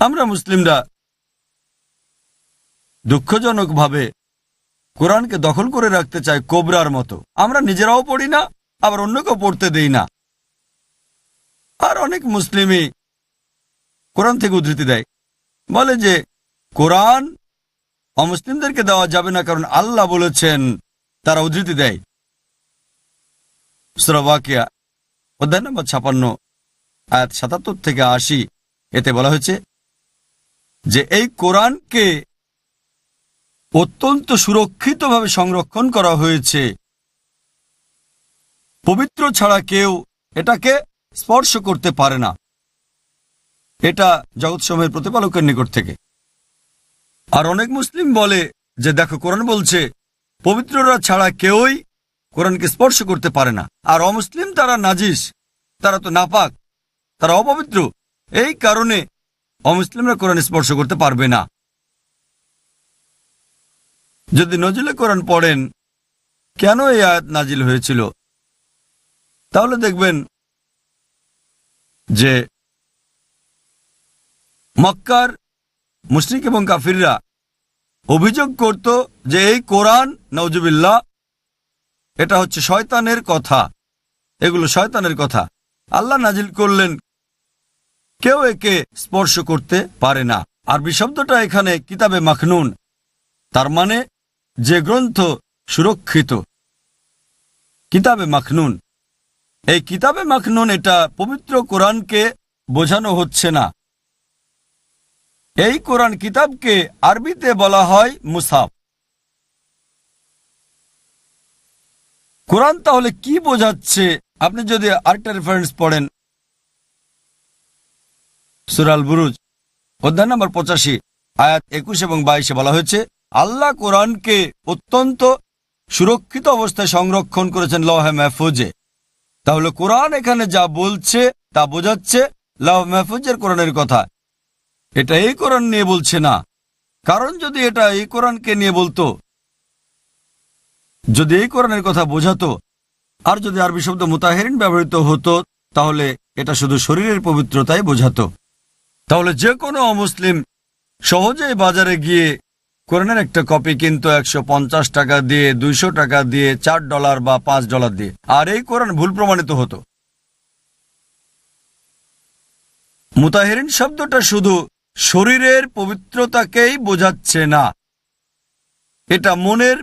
আমরা মুসলিমরা দুঃখজনকভাবে কোরআনকে দখল করে রাখতে চাই কোবরার মতো। আমরা নিজেরাও পড়ি না, আবার অন্যকেও পড়তে দেই না। আর অনেক মুসলিমই কোরআন থেকে উদ্ধৃতি দেয়। বলে যে, কোরআন অমুসলিমদেরকে দেওয়া যাবে না কারণ আল্লাহ বলেছেন, তারা উদ্ধৃতি দেয়। সুরাবাকিয়া অধ্যায় নম্বর ছাপান্ন, আয়াত সাতাত্তর থেকে আশি, এতে বলা হয়েছে যে এই কোরআনকে অত্যন্ত সুরক্ষিতভাবে সংরক্ষণ করা হয়েছে। পবিত্র ছাড়া কেউ এটাকে স্পর্শ করতে পারে না। এটা জগৎসমূহের প্রতিপালকের নিকট থেকে। আর অনেক মুসলিম বলে যে, দেখো, কোরআন বলছে, পবিত্ররা ছাড়া কেউই কোরআনকে স্পর্শ করতে পারে না। আর অমুসলিম তারা নাজিস, তারা তো নাপাক, তারা অপবিত্র। এই কারণে অমুসলিমরা কোরআন স্পর্শ করতে পারবে না। যদি নজরুলে কোরআন পড়েন, কেন এই আয়াত নাজিল হয়েছিল? তাহলে দেখবেন যে মক্কার মুশরিক এবং কাফিররা অভিযোগ করত যে এই কোরআন নওজুবিল্লাহ এটা হচ্ছে শয়তানের কথা। এগুলো শয়তানের কথা। আল্লাহ নাজিল করলেন কেউ একে স্পর্শ করতে পারে না। আরবি শব্দটা এখানে কিতাবে মাখনুন। তার মানে যে গ্রন্থ সুরক্ষিত, কিতাবে মাখনুন। এই কিতাবে মাখনুন, এটা পবিত্র কোরআনকে বোঝানো হচ্ছে না। এই কোরআন কিতাবকে আরবিতে বলা হয় মুসাফ। কোরআন তাহলে কি বোঝাচ্ছে? আপনি যদি আরেকটা রেফারেন্স পড়েন সুরাল বুরুজ অধ্যায় নম্বর পঁচাশি, আয়াত একুশ এবং বাইশে বলা হয়েছে, আল্লাহ কোরআনকে অত্যন্ত সুরক্ষিত অবস্থায় সংরক্ষণ করেছেন লহে মাহফুজে। তাহলে কোরআন এখানে যা বলছে, তা বোঝাচ্ছে লহ মাহফুজের কোরআনের কথা। এটা এই কোরআন নিয়ে বলছে না। কারণ যদি এটা এই কোরআনকে নিয়ে বলতো, যদি এই কোরআনের কথা বোঝাতো, আর যদি আরবি শব্দ মুতাহেরিন ব্যবহৃত হতো, তাহলে এটা শুধু শরীরের পবিত্রতাই বোঝাতো। তাহলে যে কোনো অমুসলিম সহজেই বাজারে গিয়ে কোরআনের একটা কপি, কিন্তু একশো পঞ্চাশ টাকা দিয়ে, দুইশো টাকা দিয়ে, চার ডলার বা পাঁচ ডলার দিয়ে। আর এই কোরআন ভুল প্রমাণিত হতো। মুতাহেরিন শব্দটা শুধু শরীরের পবিত্রতাকেই বোঝাচ্ছে না, এটা মনের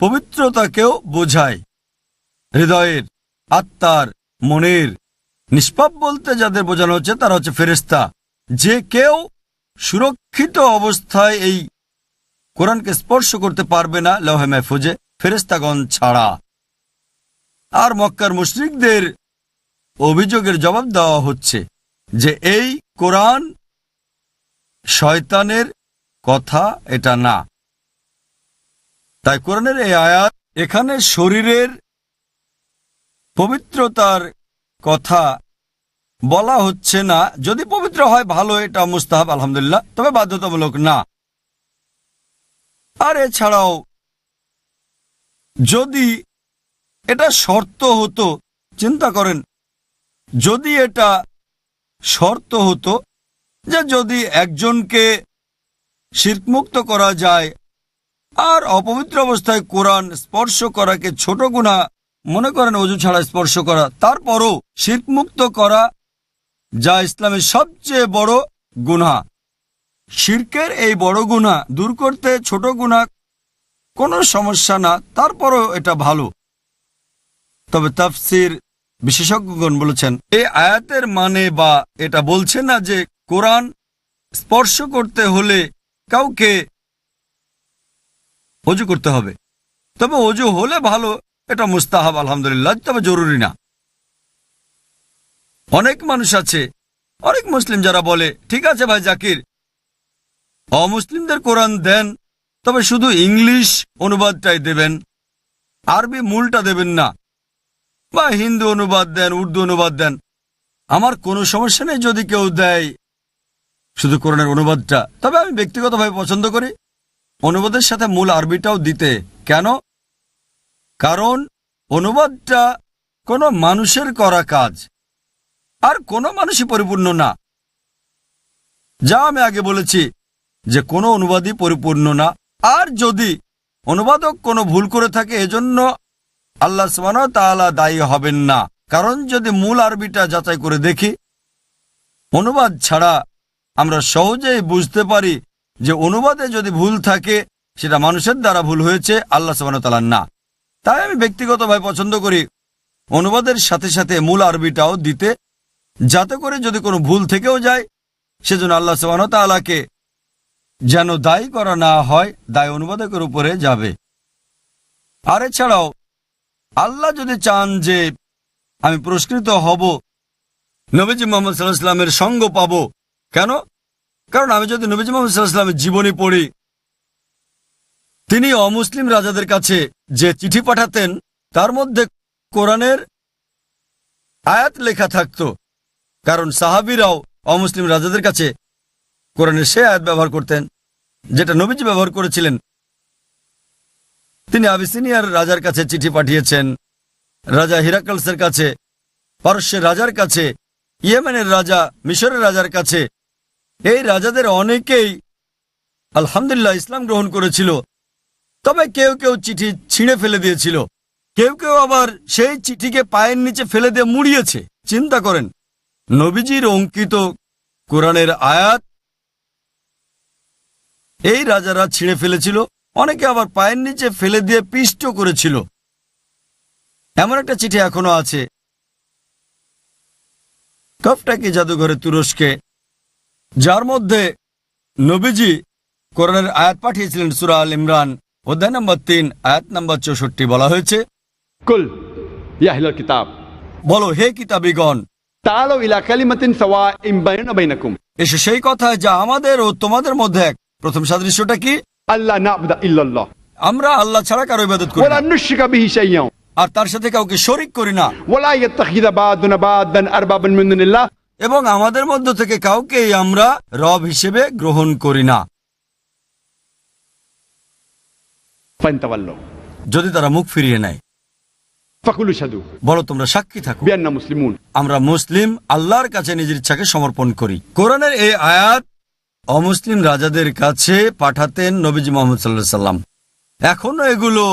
পবিত্রতাকেও বোঝায়। হৃদয়ের, আত্মার, মনের, নিষ্পাপ বলতে যাদের বোঝানো হচ্ছে তারা হচ্ছে ফেরেস্তা যে কেউ সুরক্ষিত অবস্থায় এই কোরআনকে স্পর্শ করতে পারবে না লহে মেহফুজে ফেরেস্তাগণ ছাড়া। আর মক্কার মুশরিকদের অভিযোগের জবাব দেওয়া হচ্ছে যে এই কোরআন শয়তানের কথা, এটা না। তাই কোরআনের এই আয়াত এখানে শরীরের পবিত্রতার কথা বলা হচ্ছে না, যদি পবিত্র হয় ভালো, এটা মুস্তাহাব, আলহামদুলিল্লাহ, তবে বাধ্যতামূলক না। আর এছাড়াও, যদি এটা শর্ত হতো, চিন্তা করেন, যদি এটা শর্ত হতো যে যদি একজনকে শিরকমুক্ত করা যায়, আর অপবিত্র অবস্থায় কোরআন স্পর্শ করাকে ছোট গুণা মনে করেন অজু ছাড়া স্পর্শ করা, তারপরও শিরকমুক্ত করা যা ইসলামের সবচেয়ে বড় গুণা শির্কের এই বড় গুণা দূর করতে ছোট গুণা কোনো সমস্যা না, তারপরও এটা ভালো। তবে তাফসির বিশেষজ্ঞগণ বলেছেন এই আয়াতের মানে বা এটা বলছে না যে কোরআন স্পর্শ করতে হলে কাউকে অজু করতে হবে। তবে অজু হলে ভালো, এটা মুস্তাহাব, আলহামদুলিল্লাহ, তবে জরুরি না। অনেক মানুষ আছে। অনেক মুসলিম যারা বলে, ঠিক আছে ভাই জাকির, অমুসলিমদের কোরআন দেন, তবে শুধু ইংলিশ অনুবাদটাই দেবেন, আরবি মূলটা দেবেন না। বা হিন্দু অনুবাদ দেন, উর্দু অনুবাদ দেন। আমার কোনো সমস্যা নেই যদি কেউ দেয় শুধু কোরআনের অনুবাদটা। তবে আমি ব্যক্তিগতভাবে পছন্দ করি অনুবাদের সাথে মূল আরবিটাও দিতে। কেন? কারণ অনুবাদটা কোনো মানুষের করা কাজ। আর কোনো মানুষই পরিপূর্ণ না। যা আমি আগে বলেছি যে কোনো অনুবাদই পরিপূর্ণ না। আর যদি অনুবাদক কোনো ভুল করে থাকে, এজন্য আল্লাহ সমান তাআলা দায়ী হবেন না। কারণ যদি মূল আরবিটা যাচাই করে দেখি, অনুবাদ ছাড়া আমরা সহজেই বুঝতে পারি যে অনুবাদে যদি ভুল থাকে, সেটা মানুষের দ্বারা ভুল হয়েছে, আল্লাহ সুবাহতালার না। তাই আমি ব্যক্তিগতভাবে পছন্দ করি অনুবাদের সাথে সাথে মূল আরবিটাও দিতে যাতে করে যদি কোনো ভুল থেকেও যায়, সেজন্য আল্লাহ সুবাহতালাকে যেন দায়ী করা না হয়, দায় অনুবাদকের উপরে যাবে। আর এছাড়াও, আল্লাহ যদি চান যে আমি পুরস্কৃত হব, নবীজি মোহাম্মদ সাল্লাহ সাল্লামের সঙ্গ পাবো, কেন? কারণ আমি যদি নবীজি মোহাম্মদ সাল্লাহ সাল্লামের জীবনী পড়ি, তিনি অমুসলিম রাজাদের কাছে যে চিঠি পাঠাতেন, তার মধ্যে কোরআনের আয়াত লেখা থাকত। কারণ সাহাবিরাও অমুসলিম রাজাদের কাছে কোরআনের সে আয়াত ব্যবহার করতেন, যেটা নবীজি ব্যবহার করেছিলেন। তিনি আবিসিনিয়ার রাজার কাছে চিঠি পাঠিয়েছেন, রাজা হিরাকলসের কাছে, পারস্যের রাজার কাছে, ইয়েমেনের রাজা, মিশরের রাজার কাছে। এই রাজাদের অনেকেই আলহামদুলিল্লাহ ইসলাম গ্রহণ করেছিল, তবে কেউ কেউ চিঠি ছিঁড়ে ফেলে দিয়েছিল। কেউ কেউ আবার সেই চিঠিকে পায়ের নিচে ফেলে দিয়ে মুড়িয়েছে। চিন্তা করেন নবীজির অঙ্কিত কোরআনের আয়াত এই রাজারা ছিঁড়ে ফেলেছিল। অনেকে আবার পায়ের নিচে ফেলে দিয়ে পিষ্ট করেছিল। এমন একটা চিঠি এখনও আছে। কপটাকি জাদুঘরে তুরস্কে? যার মধ্যে নবীজি কোরআনের আয়াত পাঠিয়েছিলেন সুরা আল ইমরান অধ্যায় নম্বর তিন আয়াত নম্বর চৌষট্টি বলা হয়েছে। কুল কিতাব। বলো হে কিতাবিগণ এসে সেই কথা যা আমাদের ও তোমাদের মধ্যে এক। প্রথম সাদৃশ্যটা কি? আল্লাহ ইল্লাল্লাহ। আমরা আল্লাহ ছাড়া কারও করি আর তার সাথে কাউকে শরিক করি না। এবং আমাদের মধ্য থেকে কাউকে আমরা রব হিসেবে গ্রহণ করি না। যদি তারা মুখ ফিরিয়ে নেয়। বলো তোমরা সাক্ষী থাকো। মুসলিমুন। আমরা মুসলিম আল্লাহর কাছে নিজের ইচ্ছাকে সমর্পণ করি। কোরআনের এই আয়াত অমুসলিম রাজাদের কাছে পাঠাতেন নবীজি মোহাম্মদ সাল্লা সাল্লাম। এখনও এগুলো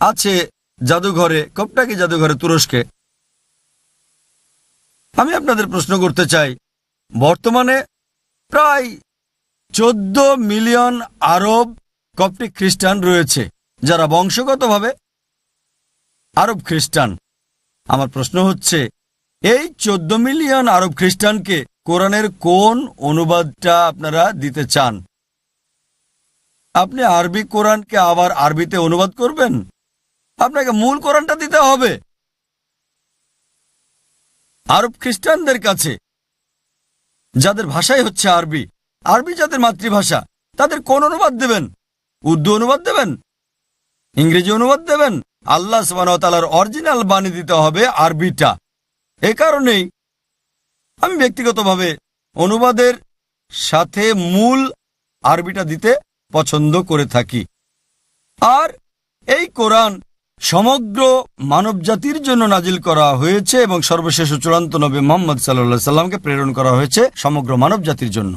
আছে জাদুঘরে কপটাকি জাদুঘরে তুরস্কে? আমি আপনাদের প্রশ্ন করতে চাই বর্তমানে প্রায় চোদ্দ মিলিয়ন আরব কপটিক খ্রিস্টান রয়েছে যারা বংশগতভাবে আরব খ্রিস্টান। আমার প্রশ্ন হচ্ছে, এই চোদ্দ মিলিয়ন আরব খ্রিস্টানকে কোরআনের কোন অনুবাদটা আপনারা দিতে চান? আপনি আরবি কোরআনকে আবার আরবিতে অনুবাদ করবেন? আপনাকে মূল কোরআনটা দিতে হবে। আরব খ্রিস্টানদের কাছে, যাদের ভাষাই হচ্ছে আরবি আরবি যাদের মাতৃভাষা, তাদের কোন অনুবাদ দেবেন? উর্দু অনুবাদ দেবেন? ইংরেজি অনুবাদ দেবেন? আল্লাহ সুবাহতালার অরিজিনাল বাণী দিতে হবে আরবিটা। এ কারণেই আমি ব্যক্তিগতভাবে অনুবাদের সাথে মূল আরবিটা দিতে পছন্দ করে থাকি। আর এই কোরআন সমগ্র মানব জাতির জন্য নাজিল করা হয়েছে এবং সর্বশেষ চূড়ান্ত নবী মোহাম্মদ সাল্লাহ সাল্লামকে প্রেরণ করা হয়েছে সমগ্র মানব জাতির জন্য।